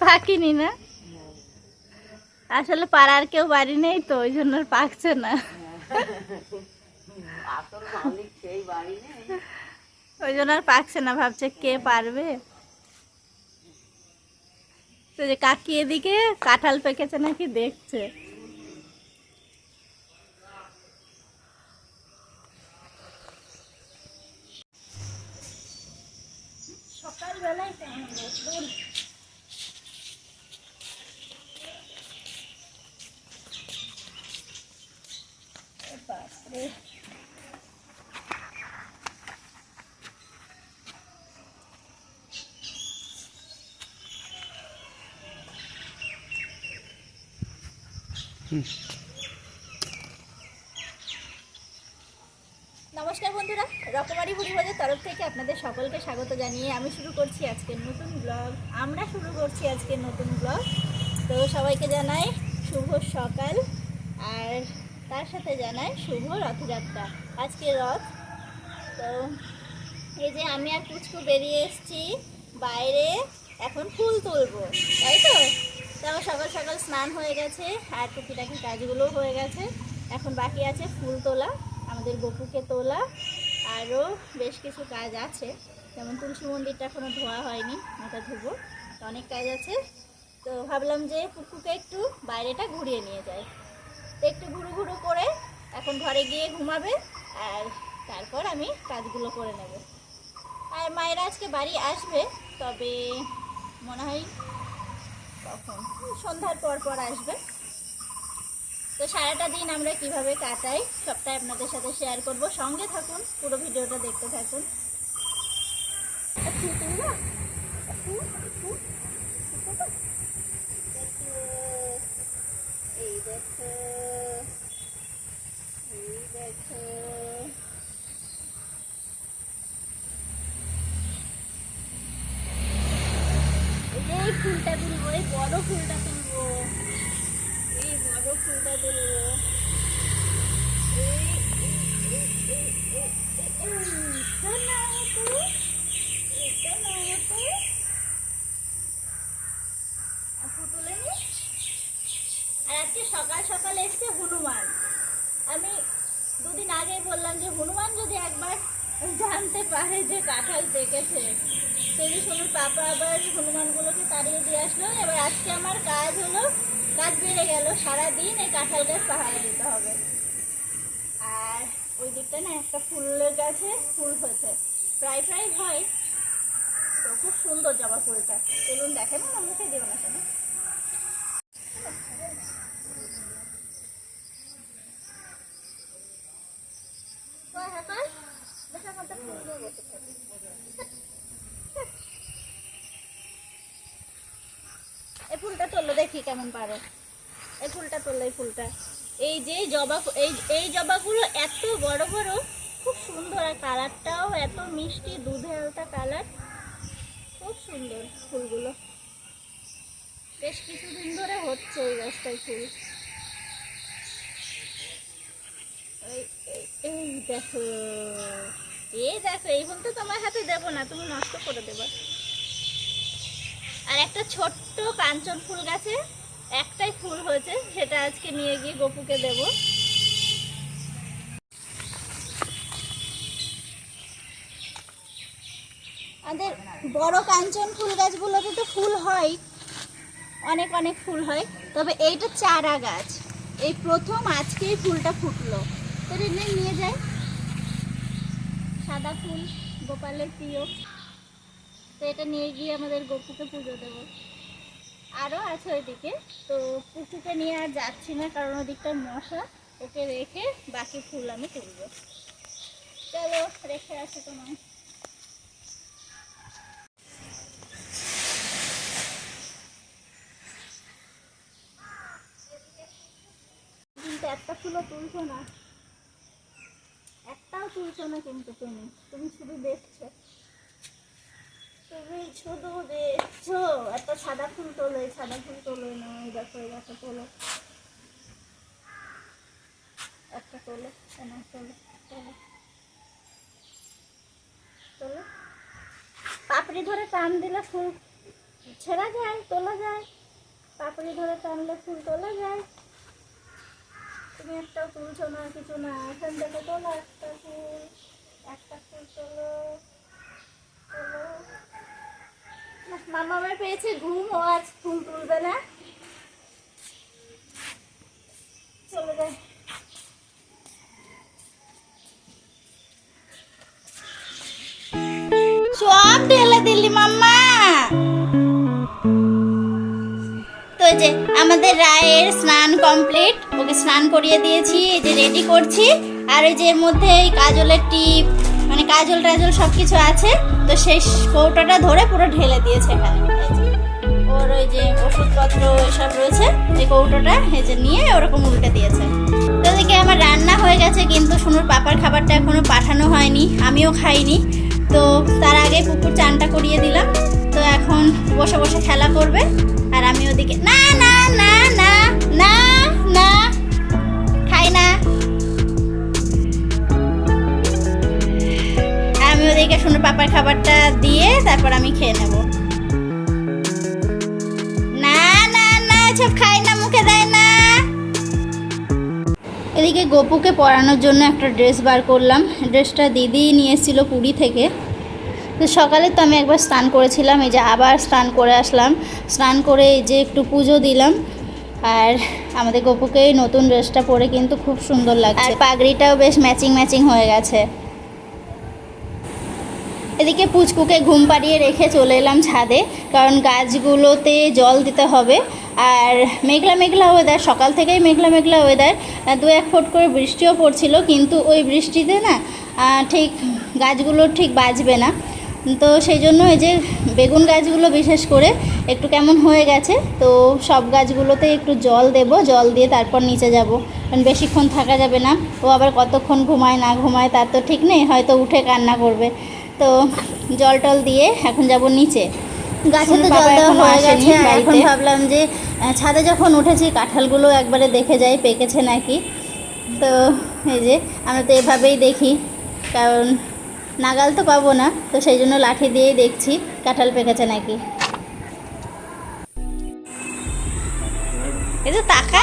পাকিনি না? আসলে পাড়ার কেউ বাড়ি নেই তো ওই জন্য আর পাকছে না। ওই জন্য আর পাকছে না ভাবছে কে পারবে। তো যে কাকি এদিকে কাঁঠাল পেকেছে নাকি দেখছে। Mm-hmm. নমস্কার বন্ধুরা, রকমারি পরিবারের তরফ থেকে আপনাদের সকলকে স্বাগত জানিয়ে আমি শুরু করছি আজকের নতুন ব্লগ আমরা শুরু করছি আজকের নতুন ব্লগ তো সবাইকে জানাই শুভ সকাল, আর তার সাথে জানাই শুভ রথযাত্রা। আজকে রথ, তো এই যে আমি আর পুচকু বেরিয়ে এসেছি বাইরে, এখন ফুল তুলবো, তাই তো? তো সকাল সকাল স্নান হয়ে গেছে, আর টুকিটাকি কাজগুলো হয়ে গেছে, এখন বাকি আছে ফুল তোলা। আমাদের গপুকে তোলা আরও বেশ কিছু কাজ আছে। যেমন তুলসী মন্দিরটা এখনও ধোয়া হয়নি ওটা ধুবো। অনেক কাজ আছে। তো ভাবলাম যে পুকুকে একটু বাইরেটা ঘুরিয়ে নিয়ে যায় তো একটু ঘুরু ঘুরু করে এখন ঘরে গিয়ে ঘুমাবে, আর তারপর আমি কাজগুলো করে নেব। আর মায়েরা আজকে বাড়ি আসবে, তবে মনে হয় কখন? সন্ধ্যার পর পর আসবে। তো সারাটা দিন আমরা কীভাবে কাটাই সবটাই আপনাদের সাথে শেয়ার করব। সঙ্গে থাকুন, পুরো ভিডিওটা দেখতে থাকুন। এই এই ফুলটা তুলবো, এই বড় ফুলটা আর আজকে সকাল সকাল এসছে হনুমান আমি দুদিন আগেই বললাম যে হনুমান যদি একবার জানতে পারে যে কাঁঠাল পেকেছে, সেই সোনুর পাপা আবার হনুমানগুলোকে তাড়িয়ে দিয়ে আসলো। এবার আজকে আমার কাজ হলো কাজ বেড়ে গেল, সারাদিন এই কাঁঠাল গাছ পাহাড়ে দিতে হবে। আর ওই দিকটা না একটা ফুলের গাছে ফুল হয়েছে। প্রায় প্রায় হয়। তো খুব সুন্দর জবা ফুলটা। চলুন দেখেন না মুখে দেবো না কেন মতো ফুল দিয়ে বসে থাকে। এই ফুলটা তুললো দেখি কেমন পারো। এই ফুলটা তুললো এই ফুলটা। এই যে জবা এই এই জবাগুলো এত বড় বড়, খুব সুন্দর। আর কালারটাও এত মিষ্টি, দুধে আলতা কালার। খুব সুন্দর ফুলগুলো। বেশ কিছুদিন ধরে হচ্ছে এই গাছটায় ফুল। এই দেখো। এই দেখো, এই ফুল তো তোমার হাতে দেবো না, তুমি নষ্ট করে দেবা। আর একটা ছোট্ট কাঞ্চন ফুল গাছে একটাই ফুল হয়েছে, সেটা আজকে নিয়ে গিয়ে গপুকে দেব। আমাদের বড় কাঞ্চন ফুল গাছগুলোতে তো ফুল হয়, অনেক অনেক ফুল হয়, তবে এইটা চারা গাছ। এই প্রথম আজকেই ফুলটা ফুটলো। তো নিয়ে যায় সাদা ফুল, গোপালের প্রিয়। এটা নিয়ে গিয়ে আমাদের গপুকে পুজো দেবো। আরও আছে ওইদিকে, তো পুকুকে নিয়ে আর যাচ্ছি না, কারণ ওদিকটা মশা, ওকে রেখে বাকি ফুল আমি তুলব। চলো, রেখে আসি তোমার কিন্তু একটা ফুলও তুলছো না। একটাও তুলছো না কিন্তু তুমি তুমি শুধু দেখছ। তুমি শুধু দেখছ। একটা সাদা ফুল তোলো সাদা ফুল তোলো না, এই দেখো এই দেখো একটা তোলো না পাপড়ি ধরে টান দিলে ফুল ছেঁড়া যায়, তোলা যায়। পাপড়ি ধরে টানলে ফুল তোলা যায়। তুমি একটা তুলছো না, কিছু না, এখান থেকে তোলো একটা ফুল একটা ফুল তোলো তোলো মামা আমার পেয়েছে, ঘুম ও আজ ফুল তুলবে না। চলে যায় সব ঢেলে দিলি মাম্মা। তো যে আমাদের রায়ের স্নান কমপ্লিট, ওকে স্নান করিয়ে দিয়েছি, এই যে রেডি করছি। আর ওই যে এর মধ্যে এই কাজলের টিপ মানে কাজল টাজল সব কিছু আছে, তো সেই কৌটাটা ধরে পুরো ঢেলে দিয়েছে এখানে। যে। ওই যে ওষুধপত্র এসব রয়েছে, এই কৌটোটা যে নিয়ে ওরকম উল্টে দিয়েছে। তো এদিকে আমার রান্না হয়ে গেছে, কিন্তু সোনুর পাপার খাবারটা এখনও পাঠানো হয়নি, আমিও খাইনি। তো তার আগে কুকুর চানটা করিয়ে দিলাম। তো এখন বসে বসে খেলা করবে, আর আমি ওদিকে না না না না না না, খাই না। আমি ওদিকে সোনুর পাপার খাবারটা দিয়ে তারপর আমি খেয়ে নেব। না না সব খাই না, মুখে দেয় না। এদিকে গোপুকে পরানোর জন্য একটা ড্রেস বার করলাম। ড্রেসটা দিদি নিয়ে এসেছিল পুরী থেকে। তো সকালে তো আমি একবার স্নান করেছিলাম, এই যে আবার স্নান করে আসলাম। স্নান করে এই যে একটু পুজো দিলাম। আর আমাদের গপুকে নতুন ড্রেসটা পরে কিন্তু খুব সুন্দর লাগছে। আর পাগড়িটাও বেশ ম্যাচিং ম্যাচিং হয়ে গেছে। এদিকে পুচকুকে ঘুম পাড়িয়ে রেখে চলে এলাম ছাদে, কারণ গাছগুলোতে জল দিতে হবে। আর মেঘলা মেঘলা ওয়েদার সকাল থেকেই মেঘলা মেঘলা ওয়েদার দু এক ফুট করে বৃষ্টিও পড়ছিল, কিন্তু ওই বৃষ্টিতে না ঠিক গাছগুলো ঠিক বাজবে না। তো সেই জন্য এই যে বেগুন গাছগুলো বিশেষ করে একটু কেমন হয়ে গেছে, তো সব গাছগুলোতে একটু জল দেব, জল দিয়ে তারপর নিচে যাব। কারণ বেশিক্ষণ থাকা যাবে না, ও আবার কতক্ষণ ঘুমায়, না ঘুমায়, তার তো ঠিক নেই, হয়তো উঠে কান্না করবে। তো জল টল দিয়ে এখন যাব নিচে। গাছে তো জল দেওয়া হয়ে গেছে এখন ভাবলাম যে ছাদে যখন উঠেছি কাঁঠালগুলো একবারে দেখে যাই পেকেছে নাকি। তো এই যে আমরা তো এভাবেই দেখি কারণ নাগাল তো পাবো না তো সেই জন্য লাঠি দিয়েই দেখছি কাঁঠাল পেকেছে নাকি। এই তো টাকা।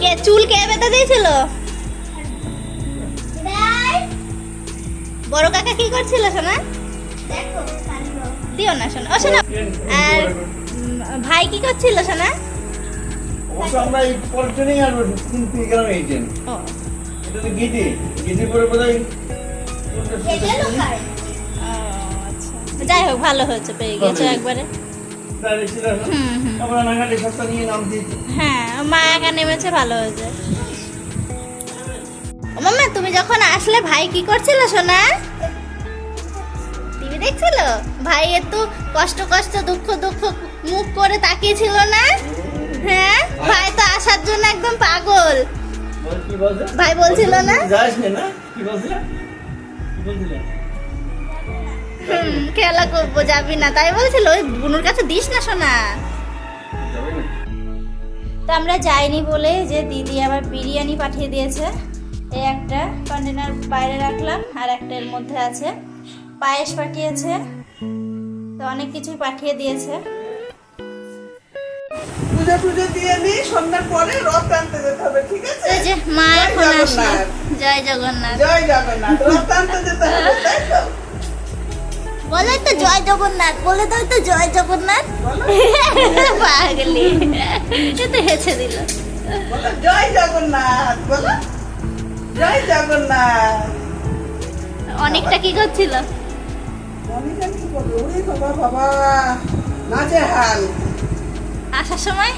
কে চুল কে বেঁধে দিয়েছিল? বড় কাকা কি করছিল শোনা দিও না শোনা ও শোনা আর ভাই কি করছিল হয় ও, আচ্ছা। যাই হোক ভালো হয়েছে পেয়ে গেছো একবারে। হ্যাঁ মা একা নেমেছে ভালো হয়েছে। মাম্মা তুমি যখন আসলে ভাই কি করছিল সোনা? টিভি দেখছিল? ভাই একটু কষ্ট কষ্ট দুঃখ দুঃখ মুখ করে তাকিয়েছিল না? হ্যাঁ? ভাই তো আসার জন্য একদম পাগল। ভাই বলছিল না? খেলা করব যাবি না। তাই বলছিল ওই বুনুর কাছে দিস না সোনা। তো আমরা যাইনি বলে যে দিদি আবার বিরিয়ানি পাঠিয়ে দিয়েছে। এই একটা কন্টেনার বাইরে রাখলাম আর একটা এর মধ্যে আছে। পায়েস পাঠিয়েছে তো অনেক কিছুই পাঠিয়ে দিয়েছে। পুজো টুজো দিয়ে দিই সন্ধ্যার পরে রথ আনতে যেতে হবে ঠিক আছে? এই যে মা এখন আসলো। জয় জগন্নাথ। জয় জগন্নাথ। রথ আনতে যেতে হবে তাই তো? বলে তো জয় জগন্নাথ বলে দাও তো জয় জগন্নাথ। পাগলি। তো হেসে দিল। বলো জয় জগন্নাথ বলো। জয় জগন্নাথ অনেকটা কি করছিল? আমি কি বলব ওরে বাবা বাবা। নাচে হাল। আসার সময়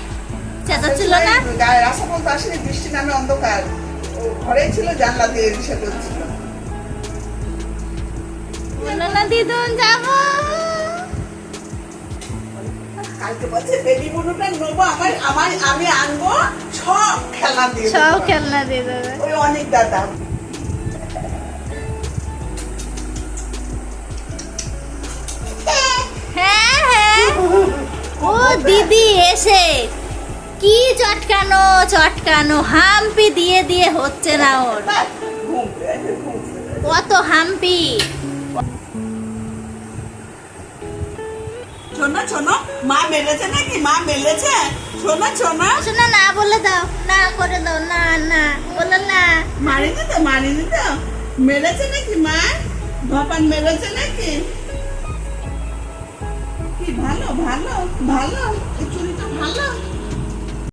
চেঁচাচ্ছিল না? গায়ে রাস্তা বলতে আসেনি বৃষ্টি নামে অন্ধকার। ও ঘরেই ছিল জানলা দিয়ে দিশে করছিল না দিদুন যাব। কালকে বলছে বেবি বুনুটা নেব আমার আমার আমি আনব সব খেলা দিয়ে সব খেলনা দিয়ে দেবে। ওই অনেক দাদা। হ্যাঁ হ্যাঁ। ও দিদি এসে কি চটকানো চটকানো হাম্পি দিয়ে দিয়ে হচ্ছে না ওর। পেয়েছে। কত হাম্পি। শোনো শোনো মা মেরেছে নাকি? মা মেলেছে? শোনো শোনো। শোনো না বলে দাও। না করে দাও। না না বলে না। মারিনি তো মারিনি তো। মেরেছে নাকি মা? ধপান মেরেছে নাকি? কি ভালো ভালো ভালো। চুড়িটা ভালো।